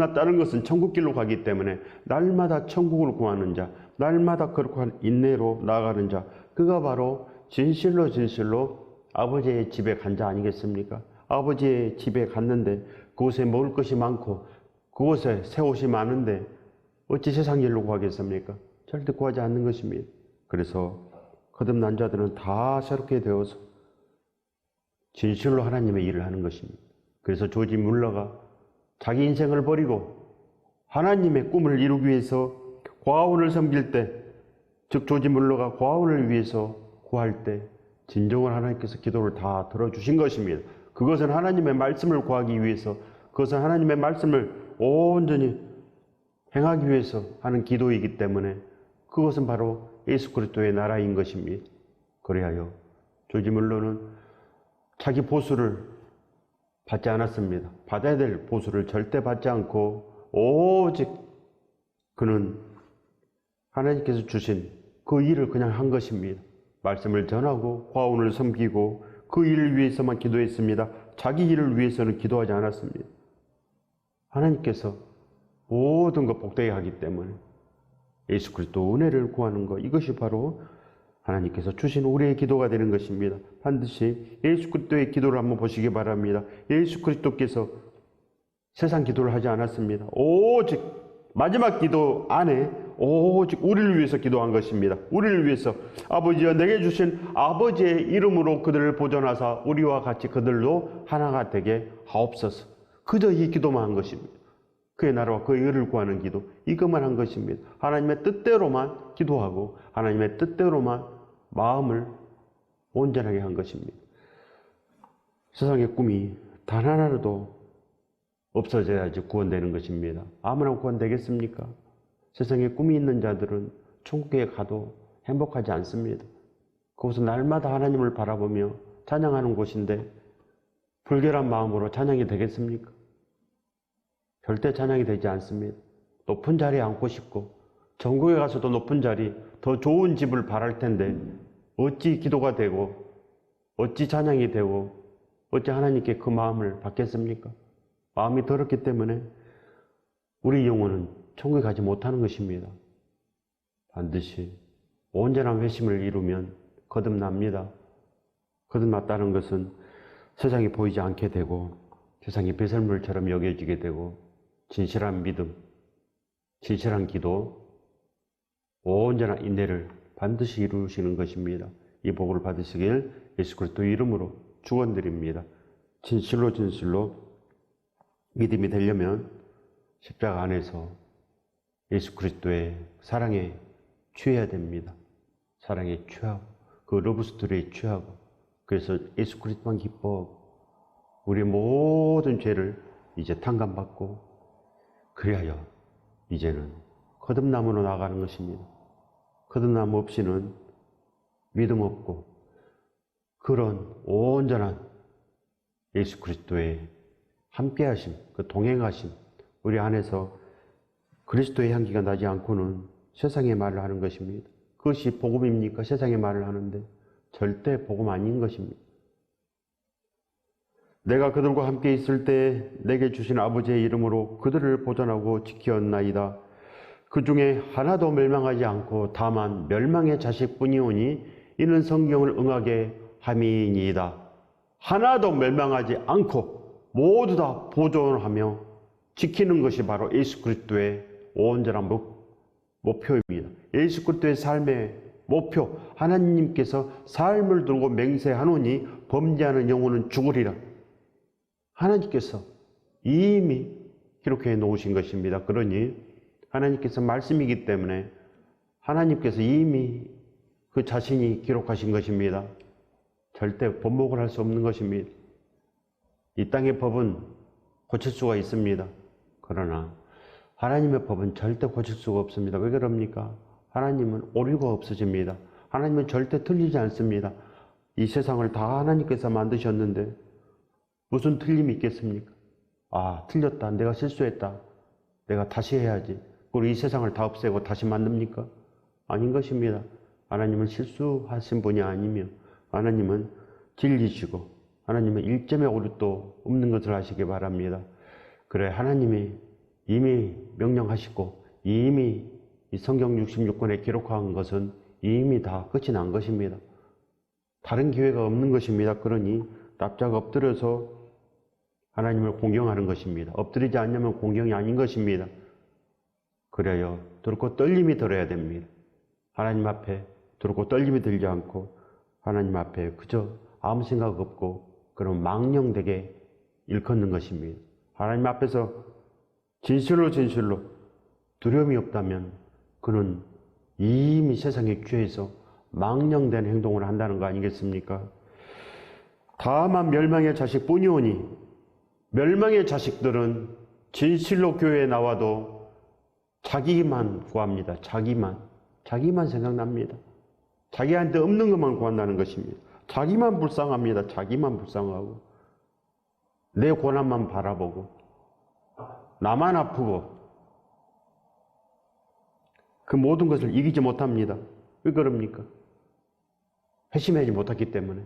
거듭났다는 것은 천국길로 가기 때문에 날마다 천국을 구하는 자, 날마다 그렇게 인내로 나아가는 자, 그가 바로 진실로 진실로 아버지의 집에 간 자 아니겠습니까? 아버지의 집에 갔는데 그곳에 먹을 것이 많고 그곳에 새 옷이 많은데 어찌 세상 일로 구하겠습니까? 절대 구하지 않는 것입니다. 그래서 거듭난 자들은 다 새롭게 되어서 진실로 하나님의 일을 하는 것입니다. 그래서 조지 물러가 자기 인생을 버리고 하나님의 꿈을 이루기 위해서 과원을 섬길 때, 즉 조지 물러가 과원을 위해서 구할 때 진정으로 하나님께서 기도를 다 들어주신 것입니다. 그것은 하나님의 말씀을 구하기 위해서, 그것은 하나님의 말씀을 온전히 행하기 위해서 하는 기도이기 때문에 그것은 바로 예수 그리스도의 나라인 것입니다. 그리하여 조지 물러는 자기 보수를 받지 않았습니다. 받아야 될 보수를 절대 받지 않고 오직 그는 하나님께서 주신 그 일을 그냥 한 것입니다. 말씀을 전하고 과운을 섬기고 그 일을 위해서만 기도했습니다. 자기 일을 위해서는 기도하지 않았습니다. 하나님께서 모든 것 복되게 하기 때문에 예수 그리스도 은혜를 구하는 것 이것이 바로 하나님께서 주신 우리의 기도가 되는 것입니다. 반드시 예수 그리스도의 기도를 한번 보시기 바랍니다. 예수 그리스도께서 세상 기도를 하지 않았습니다. 오직 마지막 기도 안에 오직 우리를 위해서 기도한 것입니다. 우리를 위해서 아버지여 내게 주신 아버지의 이름으로 그들을 보존하사 우리와 같이 그들로 하나가 되게 하옵소서. 그저 이 기도만 한 것입니다. 그의 나라와 그의 의를 구하는 기도 이것만 한 것입니다. 하나님의 뜻대로만 기도하고 하나님의 뜻대로만 마음을 온전하게 한 것입니다. 세상의 꿈이 단 하나라도 없어져야지 구원되는 것입니다. 아무나 구원되겠습니까? 세상에 꿈이 있는 자들은 천국에 가도 행복하지 않습니다. 그곳은 날마다 하나님을 바라보며 찬양하는 곳인데 불결한 마음으로 찬양이 되겠습니까? 절대 찬양이 되지 않습니다. 높은 자리에 앉고 싶고 전국에 가서도 높은 자리, 더 좋은 집을 바랄 텐데 어찌 기도가 되고 어찌 찬양이 되고 어찌 하나님께 그 마음을 받겠습니까? 마음이 더럽기 때문에 우리 영혼은 천국에 가지 못하는 것입니다. 반드시 온전한 회심을 이루면 거듭납니다. 거듭났다는 것은 세상에 보이지 않게 되고 세상이 배설물처럼 여겨지게 되고 진실한 믿음, 진실한 기도, 온전한 인내를 반드시 이루시는 것입니다. 이 복을 받으시길 예수 그리스도 이름으로 축원드립니다. 진실로 진실로 믿음이 되려면 십자가 안에서 예수 그리스도의 사랑에 취해야 됩니다. 사랑에 취하고 그 러브스토리에 취하고 그래서 예수 그리스도만 기뻐하고 우리 모든 죄를 이제 탕감받고 그리하여 이제는 거듭남으로 나가는 것입니다. 거듭남 없이는 믿음 없고 그런 온전한 예수 그리스도의 함께하심, 그 동행하심, 우리 안에서 그리스도의 향기가 나지 않고는 세상의 말을 하는 것입니다. 그것이 복음입니까? 세상의 말을 하는데 절대 복음 아닌 것입니다. 내가 그들과 함께 있을 때 내게 주신 아버지의 이름으로 그들을 보존하고 지켰나이다. 그 중에 하나도 멸망하지 않고 다만 멸망의 자식뿐이오니 이는 성경을 응하게 함이니이다. 하나도 멸망하지 않고 모두 다 보존하며 지키는 것이 바로 예수 그리스도의 온전한 목표입니다. 예수 그리스도의 삶의 목표 하나님께서 삶을 두고 맹세하노니 범죄하는 영혼은 죽으리라. 하나님께서 이미 기록해 놓으신 것입니다. 그러니 하나님께서 말씀이기 때문에 하나님께서 이미 그 자신이 기록하신 것입니다. 절대 번복을 할 수 없는 것입니다. 이 땅의 법은 고칠 수가 있습니다. 그러나 하나님의 법은 절대 고칠 수가 없습니다. 왜 그럽니까? 하나님은 오류가 없으십니다. 하나님은 절대 틀리지 않습니다. 이 세상을 다 하나님께서 만드셨는데 무슨 틀림이 있겠습니까? 아, 틀렸다. 내가 실수했다. 내가 다시 해야지. 그리고 이 세상을 다 없애고 다시 만듭니까? 아닌 것입니다. 하나님은 실수하신 분이 아니며 하나님은 진리시고 하나님은 일점의 오류도 없는 것을 아시기 바랍니다. 그래 하나님이 이미 명령하시고 이미 이 성경 66권에 기록한 것은 이미 다 끝이 난 것입니다. 다른 기회가 없는 것입니다. 그러니 납작 엎드려서 하나님을 공경하는 것입니다. 엎드리지 않으면 공경이 아닌 것입니다. 그래요. 들고 떨림이 들어야 됩니다. 하나님 앞에 들고 떨림이 들지 않고 하나님 앞에 그저 아무 생각 없고 그런 망령되게 일컫는 것입니다. 하나님 앞에서 진실로 진실로 두려움이 없다면 그는 이미 세상에 취해서 망령된 행동을 한다는 거 아니겠습니까? 다만 멸망의 자식뿐이오니 멸망의 자식들은 진실로 교회에 나와도 자기만 구합니다. 자기만. 자기만 생각납니다. 자기한테 없는 것만 구한다는 것입니다. 자기만 불쌍합니다. 자기만 불쌍하고. 내 고난만 바라보고. 나만 아프고. 그 모든 것을 이기지 못합니다. 왜 그럽니까? 회심하지 못했기 때문에.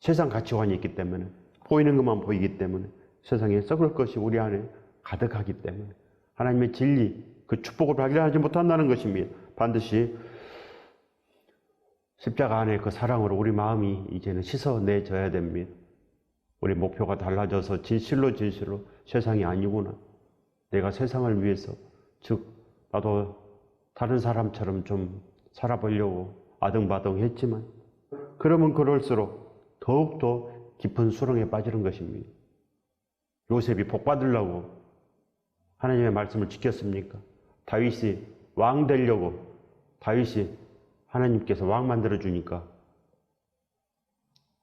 세상 가치관이 있기 때문에. 보이는 것만 보이기 때문에. 세상에 썩을 것이 우리 안에 가득하기 때문에. 하나님의 진리, 그 축복을 발견하지 못한다는 것입니다. 반드시 십자가 안에 그 사랑으로 우리 마음이 이제는 씻어내져야 됩니다. 우리 목표가 달라져서 진실로 진실로 세상이 아니구나. 내가 세상을 위해서, 즉, 나도 다른 사람처럼 좀 살아보려고 아등바등 했지만, 그러면 그럴수록 더욱더 깊은 수렁에 빠지는 것입니다. 요셉이 복 받으려고 하나님의 말씀을 지켰습니까? 다윗이 왕 되려고 다윗이 하나님께서 왕 만들어 주니까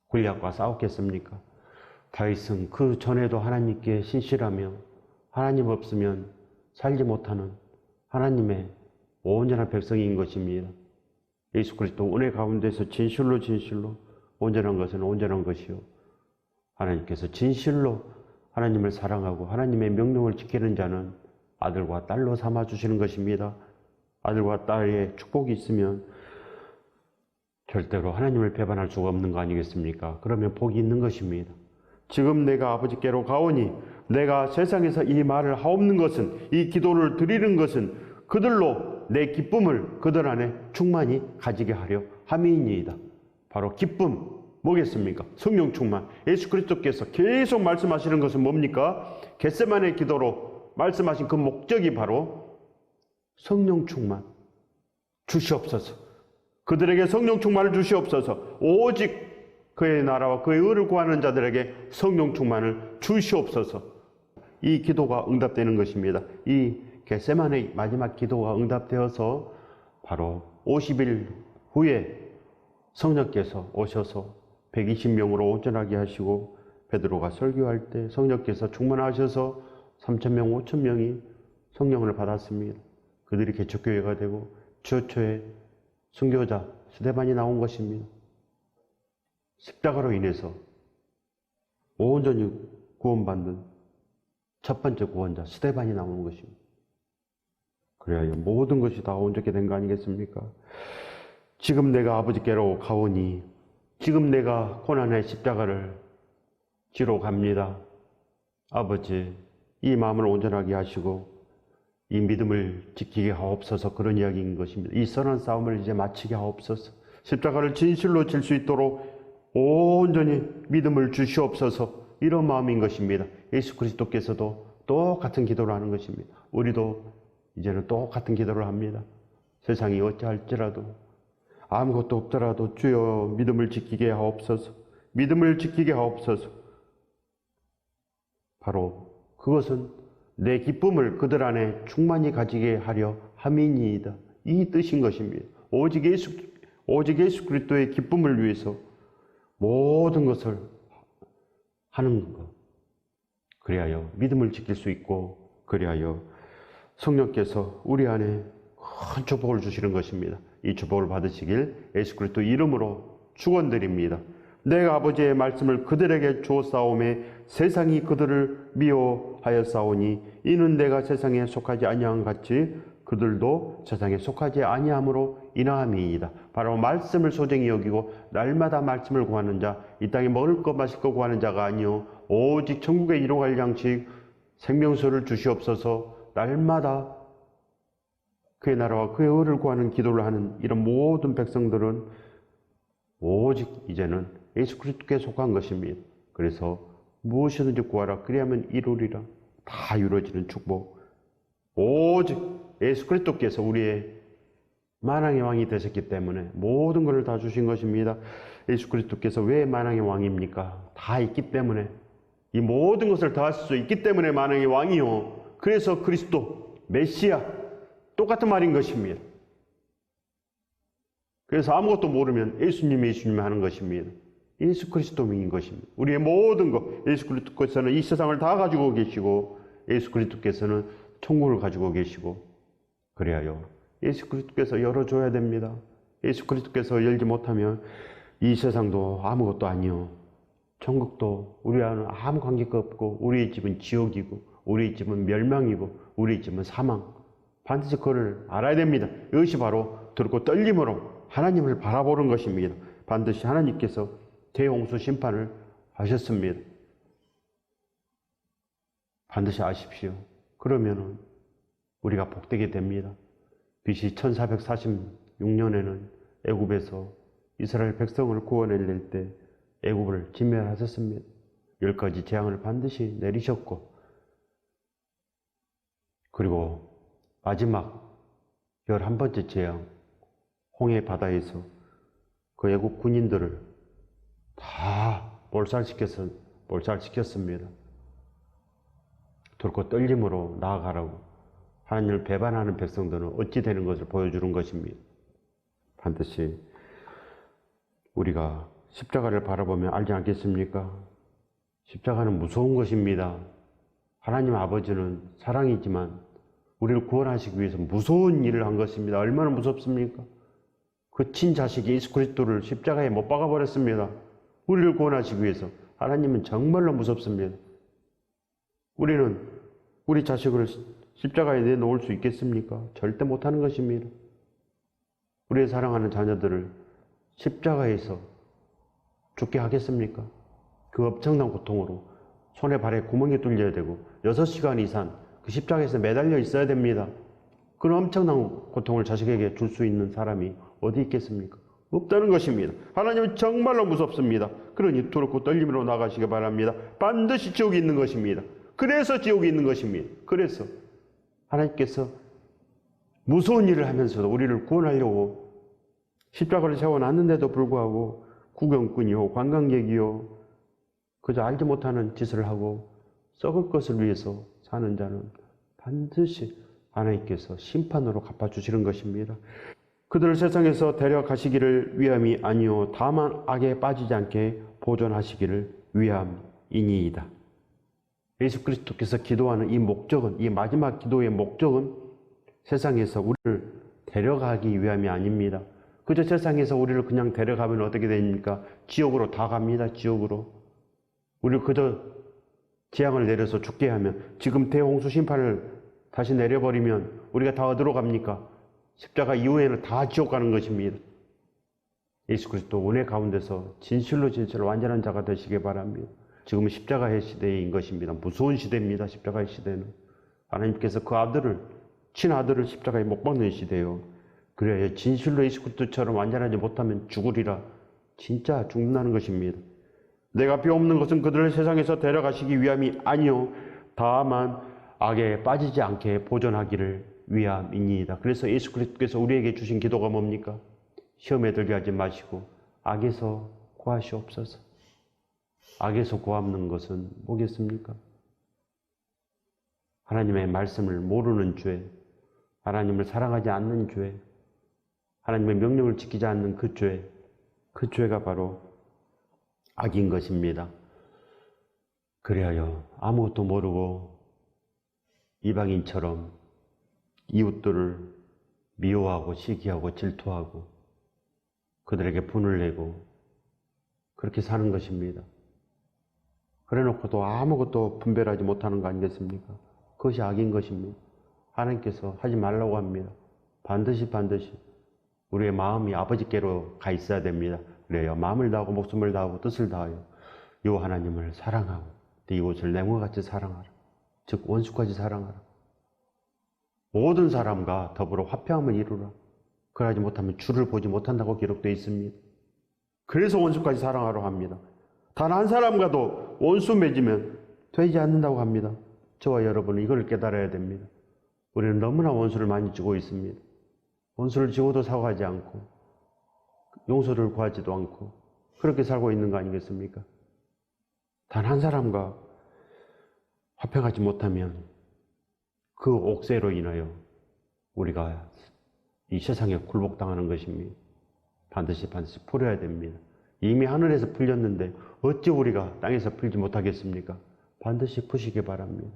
골리앗과 싸웠겠습니까? 다윗은 그 전에도 하나님께 신실하며 하나님 없으면 살지 못하는 하나님의 온전한 백성인 것입니다. 예수 그리스도 은혜 가운데서 진실로 진실로 온전한 것은 온전한 것이요. 하나님께서 진실로 하나님을 사랑하고 하나님의 명령을 지키는 자는 아들과 딸로 삼아 주시는 것입니다. 아들과 딸의 축복이 있으면 절대로 하나님을 배반할 수가 없는 거 아니겠습니까? 그러면 복이 있는 것입니다. 지금 내가 아버지께로 가오니 내가 세상에서 이 말을 하옵는 것은 이 기도를 드리는 것은 그들로 내 기쁨을 그들 안에 충만히 가지게 하려 함이니이다. 바로 기쁨 뭐겠습니까? 성령 충만. 예수 그리스도께서 계속 말씀하시는 것은 뭡니까? 겟세만의 기도로 말씀하신 그 목적이 바로 성령 충만 주시옵소서. 그들에게 성령 충만을 주시옵소서. 오직 그의 나라와 그의 의를 구하는 자들에게 성령 충만을 주시옵소서. 이 기도가 응답되는 것입니다. 이 겟세만의 마지막 기도가 응답되어서 바로 50일 후에 성령께서 오셔서 120명으로 온전하게 하시고 베드로가 설교할 때 성령께서 충만하셔서 3천명, 5천명이 성령을 받았습니다. 그들이 개척교회가 되고 최초의 순교자 스데반이 나온 것입니다. 십자가로 인해서 온전히 구원받는 첫 번째 구원자 스데반이 나오는 것입니다. 그래야 모든 것이 다 온전히 된 거 아니겠습니까? 지금 내가 아버지께로 가오니 지금 내가 고난의 십자가를 지러 갑니다. 아버지, 이 마음을 온전하게 하시고 이 믿음을 지키게 하옵소서 그런 이야기인 것입니다. 이 선한 싸움을 이제 마치게 하옵소서. 십자가를 진실로 질 수 있도록 온전히 믿음을 주시옵소서 이런 마음인 것입니다. 예수 그리스도께서도 똑같은 기도를 하는 것입니다. 우리도 이제는 똑같은 기도를 합니다. 세상이 어찌할지라도 아무것도 없더라도 주여 믿음을 지키게 하옵소서. 믿음을 지키게 하옵소서. 바로 그것은 내 기쁨을 그들 안에 충만히 가지게 하려 함이니이다. 이 뜻인 것입니다. 오직 예수 오직 예수 그리스도의 기쁨을 위해서 모든 것을 하는 것. 그리하여 믿음을 지킬 수 있고 그리하여 성령께서 우리 안에 큰 축복을 주시는 것입니다. 이 축복을 받으시길 예수 그리스도 이름으로 축원드립니다. 내가 아버지의 말씀을 그들에게 주었사오매 세상이 그들을 미워하였사오니 이는 내가 세상에 속하지 아니한 같이 그들도 세상에 속하지 아니함으로 인하함이이다. 바로 말씀을 소중히 여기고 날마다 말씀을 구하는 자, 이 땅에 먹을 것 마실 것 구하는 자가 아니요 오직 천국에 이루갈 양식 생명수를 주시옵소서 날마다 그의 나라와 그의 의를 구하는 기도를 하는 이런 모든 백성들은 오직 이제는 예수 그리스도께 속한 것입니다. 그래서 무엇이든지 구하라 그리하면 이루리라 다 이루어지는 축복 오직 예수 그리스도께서 우리의 만왕의 왕이 되셨기 때문에 모든 것을 다 주신 것입니다. 예수 그리스도께서 왜 만왕의 왕입니까? 다 있기 때문에 이 모든 것을 다 하실 수 있기 때문에 만왕의 왕이요. 그래서 그리스도 메시아 똑같은 말인 것입니다. 그래서 아무것도 모르면 예수님 예수님 하는 것입니다. 예수 그리스도인 것입니다. 우리의 모든 것 예수 그리스도께서는 이 세상을 다 가지고 계시고 예수 그리스도께서는 천국을 가지고 계시고 그래야요. 예수 그리스도께서 열어줘야 됩니다. 예수 그리스도께서 열지 못하면 이 세상도 아무것도 아니요. 천국도 우리와는 아무 관계가 없고 우리의 집은 지옥이고 우리의 집은 멸망이고 우리의 집은 사망. 반드시 그걸 알아야 됩니다. 이것이 바로 들고 떨림으로 하나님을 바라보는 것입니다. 반드시 하나님께서 대홍수 심판을 하셨습니다. 반드시 아십시오. 그러면은 우리가 복되게 됩니다. BC 1446년에는 애굽에서 이스라엘 백성을 구원해낼 때 애굽을 진멸하셨습니다. 열 가지 재앙을 반드시 내리셨고 그리고 마지막 열한 번째 재앙 홍해 바다에서 그 애굽 군인들을 다 몰살시켜서 몰살시켰습니다. 돌고 떨림으로 나아가라고 하나님을 배반하는 백성들은 어찌 되는 것을 보여주는 것입니다. 반드시 우리가 십자가를 바라보면 알지 않겠습니까? 십자가는 무서운 것입니다. 하나님 아버지는 사랑이지만 우리를 구원하시기 위해서 무서운 일을 한 것입니다. 얼마나 무섭습니까? 그 친자식이 예수 그리스도를 십자가에 못 박아 버렸습니다. 우리를 구원하시기 위해서 하나님은 정말로 무섭습니다. 우리는 우리 자식을 십자가에 내놓을 수 있겠습니까? 절대 못하는 것입니다. 우리의 사랑하는 자녀들을 십자가에서 죽게 하겠습니까? 그 엄청난 고통으로 손에 발에 구멍이 뚫려야 되고 6시간 이상 그 십자가에서 매달려 있어야 됩니다. 그런 엄청난 고통을 자식에게 줄 수 있는 사람이 어디 있겠습니까? 없다는 것입니다. 하나님은 정말로 무섭습니다. 그러니 두렵고 떨림으로 나가시기 바랍니다. 반드시 지옥이 있는 것입니다. 그래서 지옥이 있는 것입니다. 그래서 하나님께서 무서운 일을 하면서도 우리를 구원하려고 십자가를 세워놨는데도 불구하고 구경꾼이요, 관광객이요, 그저 알지 못하는 짓을 하고 썩을 것을 위해서 사는 자는 반드시 하나님께서 심판으로 갚아주시는 것입니다. 그들을 세상에서 데려가시기를 위함이 아니요 다만 악에 빠지지 않게 보존하시기를 위함이니이다. 예수 그리스도께서 기도하는 이 목적은 이 마지막 기도의 목적은 세상에서 우리를 데려가기 위함이 아닙니다. 그저 세상에서 우리를 그냥 데려가면 어떻게 됩니까? 지옥으로 다 갑니다. 지옥으로. 우리를 그저 재앙을 내려서 죽게 하면 지금 대홍수 심판을 다시 내려버리면 우리가 다 어디로 갑니까? 십자가 이후에는 다 지옥 가는 것입니다. 예수 그리스도 은혜 가운데서 진실로 진실로 완전한 자가 되시기 바랍니다. 지금은 십자가의 시대인 것입니다. 무서운 시대입니다. 십자가의 시대는. 하나님께서 그 아들을, 친아들을 십자가에 못 박는 시대요. 그래야 진실로 예수 그리스도처럼 완전하지 못하면 죽으리라. 진짜 죽는다는 것입니다. 내가 비옵는 것은 그들을 세상에서 데려가시기 위함이 아니요 다만 악에 빠지지 않게 보존하기를 위함이니이다. 그래서 예수 그리스도께서 우리에게 주신 기도가 뭡니까? 시험에 들게 하지 마시고 악에서 구하시옵소서. 악에서 구하는 것은 뭐겠습니까? 하나님의 말씀을 모르는 죄, 하나님을 사랑하지 않는 죄, 하나님의 명령을 지키지 않는 그 죄, 그 죄가 바로 악인 것입니다. 그래야 아무것도 모르고 이방인처럼 이웃들을 미워하고 시기하고 질투하고 그들에게 분을 내고 그렇게 사는 것입니다. 그래 놓고도 아무것도 분별하지 못하는 거 아니겠습니까? 그것이 악인 것입니다. 하나님께서 하지 말라고 합니다. 반드시 반드시 우리의 마음이 아버지께로 가 있어야 됩니다. 그래요. 마음을 다하고 목숨을 다하고 뜻을 다하여 요 하나님을 사랑하고 네 이웃을 내몸과 같이 사랑하라. 즉 원수까지 사랑하라. 모든 사람과 더불어 화평함을 이루라. 그러지 못하면 주를 보지 못한다고 기록되어 있습니다. 그래서 원수까지 사랑하러 합니다. 단 한 사람과도 원수 맺으면 되지 않는다고 합니다. 저와 여러분은 이걸 깨달아야 됩니다. 우리는 너무나 원수를 많이 지고 있습니다. 원수를 지고도 사과하지 않고 용서를 구하지도 않고 그렇게 살고 있는 거 아니겠습니까? 단 한 사람과 화평하지 못하면 그 옥새로 인하여 우리가 이 세상에 굴복당하는 것입니다. 반드시 반드시 풀어야 됩니다. 이미 하늘에서 풀렸는데 어찌 우리가 땅에서 풀지 못하겠습니까? 반드시 푸시기 바랍니다.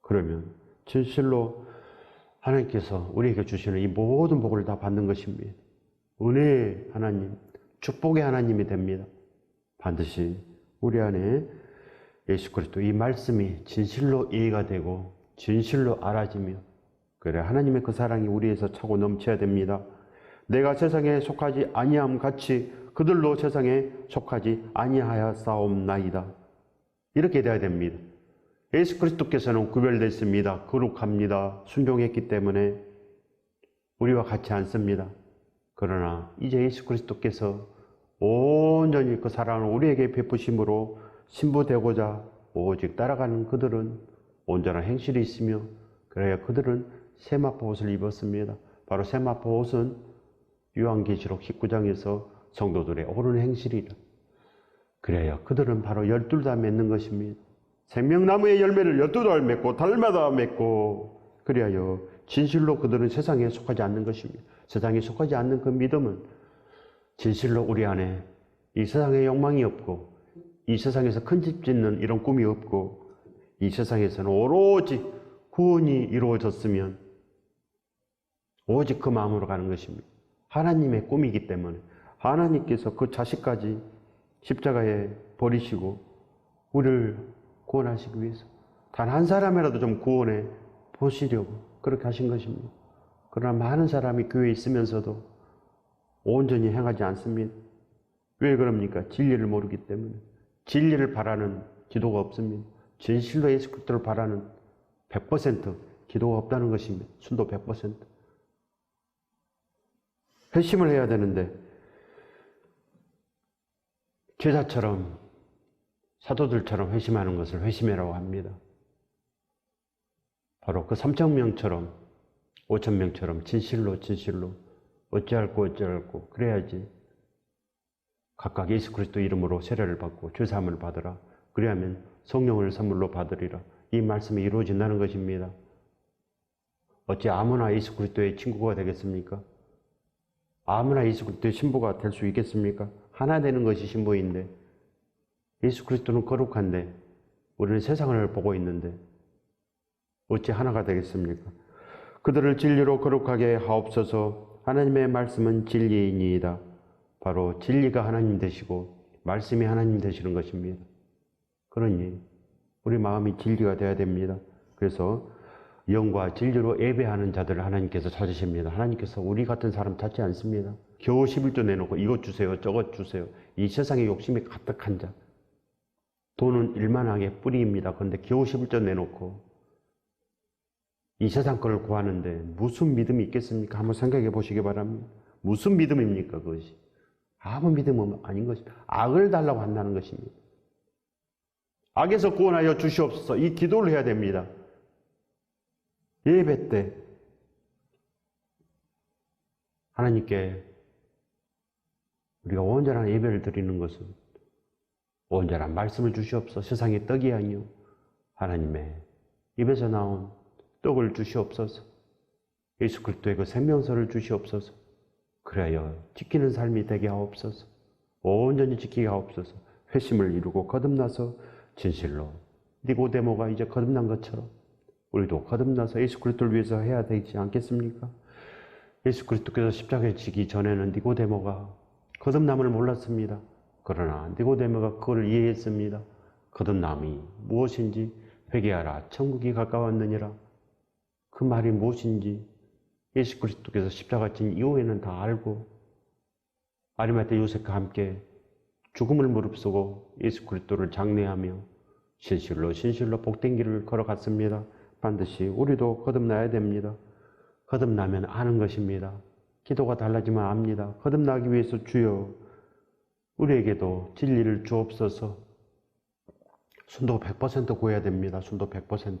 그러면 진실로 하나님께서 우리에게 주시는 이 모든 복을 다 받는 것입니다. 은혜의 하나님, 축복의 하나님이 됩니다. 반드시 우리 안에 예수 그리스도 이 말씀이 진실로 이해가 되고 진실로 알아지며 그래 하나님의 그 사랑이 우리에서 차고 넘쳐야 됩니다. 내가 세상에 속하지 아니함 같이 그들로 세상에 속하지 아니하여 싸움나이다. 이렇게 돼야 됩니다. 예수 그리스도께서는 구별됐습니다. 거룩합니다. 순종했기 때문에 우리와 같지 않습니다. 그러나 이제 예수 그리스도께서 온전히 그 사랑을 우리에게 베푸심으로 신부되고자 오직 따라가는 그들은 온전한 행실이 있으며 그래야 그들은 세마포 옷을 입었습니다. 바로 세마포 옷은 요한계시록 19장에서 성도들의 옳은 행실이라. 그래야 그들은 바로 열둘 다 맺는 것입니다. 생명나무의 열매를 열두 달 맺고 달마다 맺고 그리하여 진실로 그들은 세상에 속하지 않는 것입니다. 세상에 속하지 않는 그 믿음은 진실로 우리 안에 이 세상에 욕망이 없고 이 세상에서 큰 집 짓는 이런 꿈이 없고 이 세상에서는 오로지 구원이 이루어졌으면 오직 그 마음으로 가는 것입니다. 하나님의 꿈이기 때문에 하나님께서 그 자식까지 십자가에 버리시고 우리를 구원하시기 위해서 단 한 사람이라도 좀 구원해 보시려고 그렇게 하신 것입니다. 그러나 많은 사람이 교회에 있으면서도 온전히 행하지 않습니다. 왜 그럽니까? 진리를 모르기 때문에. 진리를 바라는 기도가 없습니다. 진실로 예수 그리스도를 바라는 100% 기도가 없다는 것입니다. 순도 100%. 회심을 해야 되는데 제자처럼 사도들처럼 회심하는 것을 회심이라고 합니다. 바로 그 3천 명처럼 5천 명처럼 진실로 진실로 어찌할고 어찌할고 그래야지 각각 예수 그리스도 이름으로 세례를 받고 죄사함을 받으라. 그리하면 성령을 선물로 받으리라. 이 말씀이 이루어진다는 것입니다. 어찌 아무나 예수 그리스도의 친구가 되겠습니까? 아무나 예수 그리스도의 신부가 될 수 있겠습니까? 하나 되는 것이 신부인데 예수 그리스도는 거룩한데 우리는 세상을 보고 있는데 어찌 하나가 되겠습니까? 그들을 진리로 거룩하게 하옵소서 하나님의 말씀은 진리이니이다. 바로 진리가 하나님 되시고 말씀이 하나님 되시는 것입니다. 그러니 우리 마음이 진리가 되어야 됩니다. 그래서 영과 진리로 예배하는 자들을 하나님께서 찾으십니다. 하나님께서 우리 같은 사람 찾지 않습니다. 겨우 11조 내놓고 이것 주세요, 저것 주세요. 이 세상에 욕심이 가득한 자. 돈은 일만하게 뿌리입니다. 그런데 겨우 11조 내놓고 이 세상 걸 구하는데 무슨 믿음이 있겠습니까? 한번 생각해 보시기 바랍니다. 무슨 믿음입니까, 그것이? 아무 믿음은 아닌 것입니다. 악을 달라고 한다는 것입니다. 악에서 구원하여 주시옵소서. 이 기도를 해야 됩니다. 예배 때 하나님께 우리가 온전한 예배를 드리는 것은 온전한 말씀을 주시옵소서. 세상의 떡이 아니요 하나님의 입에서 나온 떡을 주시옵소서. 예수 그리스도의 그 생명서를 주시옵소서. 그래야 지키는 삶이 되게 하옵소서. 온전히 지키게 하옵소서. 회심을 이루고 거듭나서 진실로 니고데모가 이제 거듭난 것처럼 우리도 거듭나서 예수 그리스도를 위해서 해야 되지 않겠습니까? 예수 그리스도께서 십자가에 지기 전에는 니고데모가 거듭남을 몰랐습니다. 그러나 니고데모가 그걸 이해했습니다. 거듭남이 무엇인지 회개하라 천국이 가까웠느니라 그 말이 무엇인지 예수 그리스도께서 십자가 진 이후에는 다 알고 아리마테 요셉과 함께 죽음을 무릅쓰고 예수 그리스도를 장례하며 신실로 신실로 복된 길을 걸어갔습니다. 반드시 우리도 거듭나야 됩니다. 거듭나면 아는 것입니다. 기도가 달라지면 압니다. 거듭나기 위해서 주여 우리에게도 진리를 주옵소서. 순도 100% 구해야 됩니다. 순도 100%.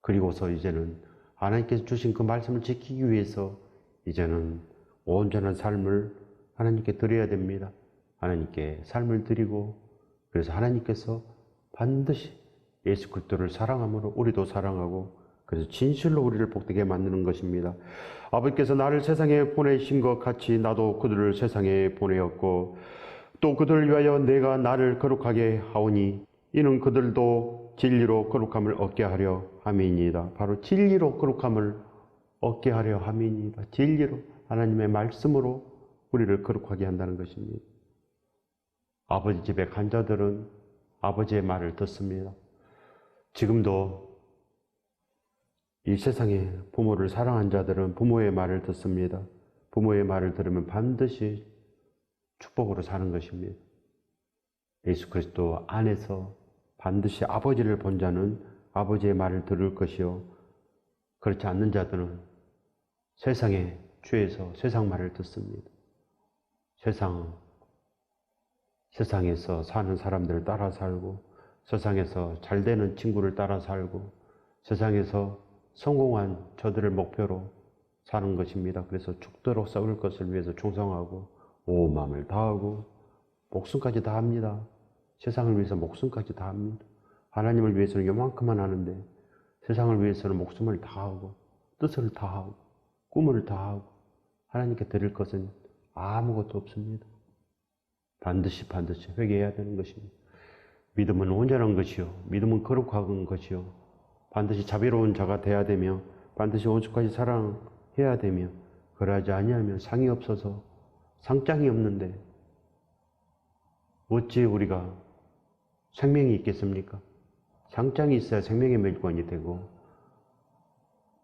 그리고서 이제는 하나님께서 주신 그 말씀을 지키기 위해서 이제는 온전한 삶을 하나님께 드려야 됩니다. 하나님께 삶을 드리고 그래서 하나님께서 반드시 예수 그리스도를 사랑함으로 우리도 사랑하고 그래서 진실로 우리를 복되게 만드는 것입니다. 아버지께서 나를 세상에 보내신 것 같이 나도 그들을 세상에 보내었고 또 그들을 위하여 내가 나를 거룩하게 하오니 이는 그들도 진리로 거룩함을 얻게 하려 함이니이다. 바로 진리로 거룩함을 얻게 하려 함이니이다. 진리로 하나님의 말씀으로 우리를 거룩하게 한다는 것입니다. 아버지 집에 간 자들은 아버지의 말을 듣습니다. 지금도 이 세상에 부모를 사랑한 자들은 부모의 말을 듣습니다. 부모의 말을 들으면 반드시 축복으로 사는 것입니다. 예수 그리스도 안에서 반드시 아버지를 본 자는 아버지의 말을 들을 것이요. 그렇지 않는 자들은 세상에 죄에서 세상 말을 듣습니다. 세상, 세상에서 사는 사람들을 따라 살고, 세상에서 잘 되는 친구를 따라 살고, 세상에서 성공한 저들을 목표로 사는 것입니다. 그래서 죽도록 싸울 것을 위해서 충성하고, 온 마음을 다하고, 목숨까지 다합니다. 세상을 위해서 목숨까지 다합니다. 하나님을 위해서는 요만큼만 하는데, 세상을 위해서는 목숨을 다하고, 뜻을 다하고, 꿈을 다하고, 하나님께 드릴 것은 아무것도 없습니다. 반드시 반드시 회개해야 되는 것입니다. 믿음은 온전한 것이요. 믿음은 거룩한 것이요. 반드시 자비로운 자가 돼야 되며 반드시 온수까지 사랑해야 되며 그러하지 아니하면 상이 없어서 상장이 없는데 어찌 우리가 생명이 있겠습니까? 상장이 있어야 생명의 멸관이 되고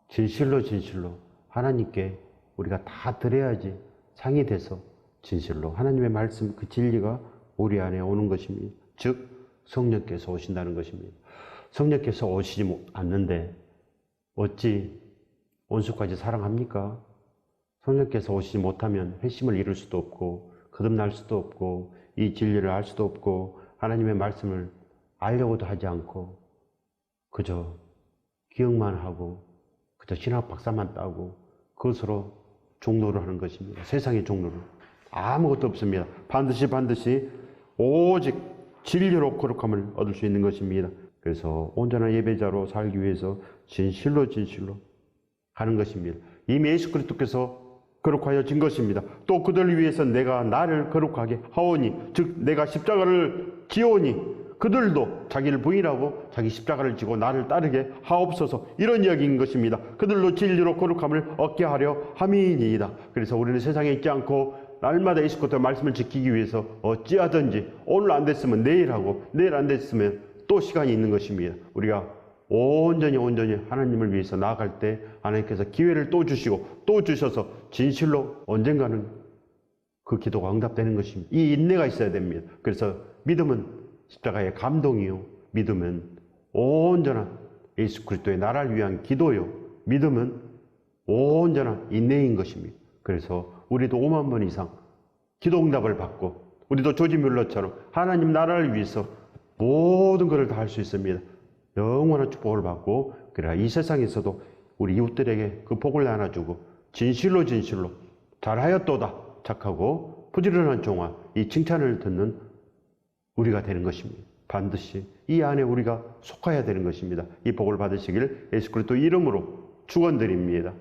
진실로 진실로 하나님께 우리가 다 드려야지 상이 돼서 진실로 하나님의 말씀 그 진리가 우리 안에 오는 것입니다. 즉 성령께서 오신다는 것입니다. 성령께서 오시지 않는데 어찌 온수까지 사랑합니까? 성령께서 오시지 못하면 회심을 이룰 수도 없고 거듭날 수도 없고 이 진리를 알 수도 없고 하나님의 말씀을 알려고도 하지 않고 그저 기억만 하고 그저 신학 박사만 따고 그것으로 종로를 하는 것입니다. 세상의 종로를. 아무것도 없습니다. 반드시 반드시 오직 진리로 거룩함을 얻을 수 있는 것입니다. 그래서 온전한 예배자로 살기 위해서 진실로 진실로 가는 것입니다. 이미 예수 그리스도께서 거룩하여 진 것입니다. 또 그들을 위해서 내가 나를 거룩하게 하오니 즉 내가 십자가를 지오니 그들도 자기를 부인하고 자기 십자가를 지고 나를 따르게 하옵소서 이런 이야기인 것입니다. 그들로 진리로 거룩함을 얻게 하려 함이니이다. 그래서 우리는 세상에 있지 않고 날마다 그리스도의 말씀을 지키기 위해서 어찌하든지 오늘 안 됐으면 내일 하고 내일 안 됐으면 또 시간이 있는 것입니다. 우리가 온전히 온전히 하나님을 위해서 나아갈 때 하나님께서 기회를 또 주시고 또 주셔서 진실로 언젠가는 그 기도가 응답되는 것입니다. 이 인내가 있어야 됩니다. 그래서 믿음은 십자가의 감동이요. 믿음은 온전한 예수 그리스도의 나라를 위한 기도요. 믿음은 온전한 인내인 것입니다. 그래서 우리도 5만 번 이상 기도 응답을 받고 우리도 조지 뮬러처럼 하나님 나라를 위해서 모든 것을 다 할 수 있습니다. 영원한 축복을 받고 그래야 이 세상에서도 우리 이웃들에게 그 복을 나눠주고 진실로 진실로 잘하였도다 착하고 부지런한 종아 이 칭찬을 듣는 우리가 되는 것입니다. 반드시 이 안에 우리가 속해야 되는 것입니다. 이 복을 받으시길 예수 그리스도 이름으로 축원드립니다.